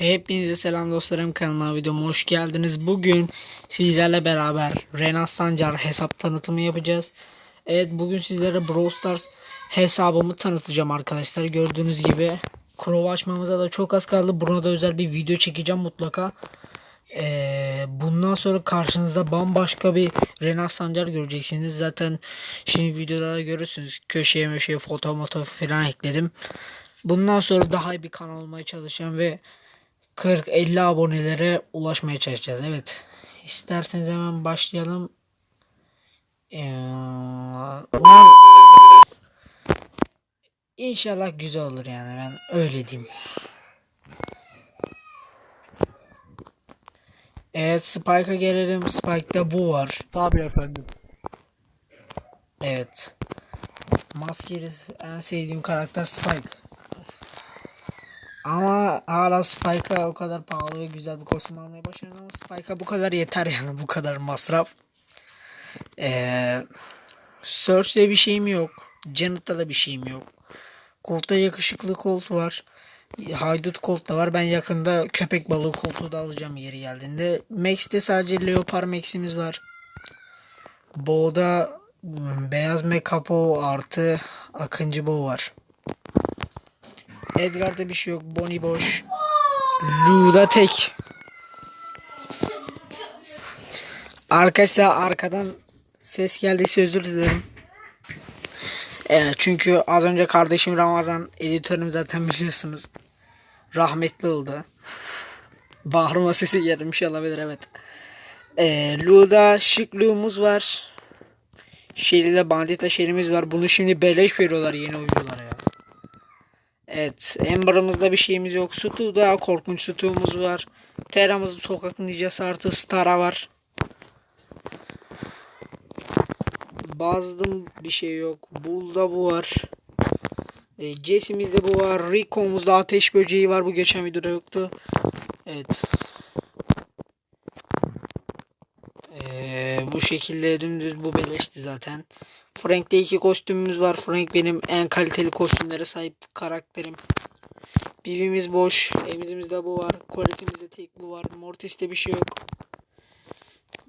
Hepinize selam dostlarım kanalıma videoma hoş geldiniz. Bugün sizlerle beraber Renas Sancar hesap tanıtımı yapacağız. Evet bugün sizlere Brawl Stars hesabımı tanıtacağım arkadaşlar. Gördüğünüz gibi Crow açmamıza da çok az kaldı. Buna da özel bir video çekeceğim mutlaka. Ee, bundan sonra karşınızda bambaşka bir Renas Sancar göreceksiniz. Zaten şimdi videoda görürsünüz. Köşeye möşeye foto moto falan ekledim. Bundan sonra daha iyi bir kanal olmaya çalışacağım ve 40-50 abonelere ulaşmaya çalışacağız. Evet. İsterseniz hemen başlayalım. Ee, İnşallah güzel olur yani ben öyle diyeyim. Evet Spike'a gelelim. Spike'da bu var. Tabii efendim. Evet. Maskeli en sevdiğim karakter Spike. Ama hala Spike'a o kadar pahalı ve güzel bir kostüm almaya başladım ama Spike'a bu kadar yeter yani bu kadar masraf. Ee, Search'te bir şeyim yok. Janet'ta da bir şeyim yok. Colt'ta yakışıklı Colt var. Haydut Colt da var. Ben yakında köpek balığı koltuğu da alacağım yeri geldiğinde. Max'te sadece Leopard Max'imiz var. Bo'da hmm, beyaz mekapo artı akıncı bo var. Edgar'da bir şey yok. Bonnie boş. Lu'da tek. Arkadaşlar arkadan ses geldiyse özür dilerim. Evet, çünkü az önce kardeşim Ramazan editörüm zaten biliyorsunuz. Rahmetli oldu. Bağırma sesi gelmiş olabilir evet. Ee, Lu'da şık Lu'muz var. Shelly'de bandita Shelly'miz var. Bunu şimdi beleş veriyorlar yeni oyunculara. Evet. Amber'ımızda bir şeyimiz yok. Stu'da korkunç Stu'muz var. Terra'mızın sokak ninjası artı Star'a var. Bazdım bir şey yok. Bull'da bu var. E, Jesse'mizde bu var. Rico'muzda ateş böceği var. Bu geçen videoda yoktu. Evet. Ee, bu şekilde dümdüz bu beleşti zaten. Frank'te iki kostümümüz var. Frank benim en kaliteli kostümlere sahip karakterim. Bibimiz boş. Emizimizde bu var. Colette'imizde tek bu var. Mortis'te bir şey yok.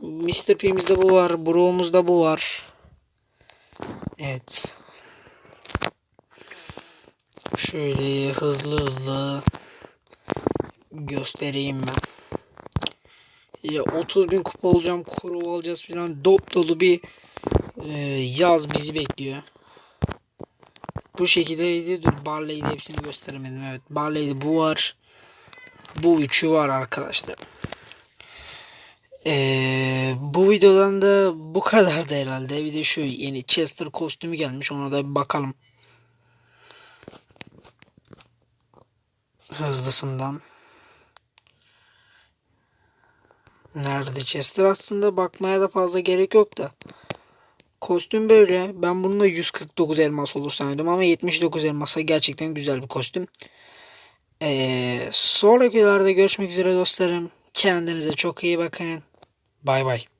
Mr. P'mizde bu var. Bro'muzda bu var. Evet. Şöyle hızlı hızlı göstereyim ben. Ya 30 bin kupa olacağım, kuru alacağız filan. Dop dolu bir e, yaz bizi bekliyor. Bu şekildeydi. Dur Barley'de hepsini gösteremedim. Evet Barley'de bu var. Bu üçü var arkadaşlar. Ee, bu videodan da bu kadardı herhalde. Bir de şu yeni Chester kostümü gelmiş. Ona da bir bakalım. Hızlısından. Nerede Chester aslında bakmaya da fazla gerek yok da. Kostüm böyle. Ben bununla 149 elmas olur sanıyordum ama 79 elmasa gerçekten güzel bir kostüm. Ee, sonrakilerde görüşmek üzere dostlarım. Kendinize çok iyi bakın. Bay bay.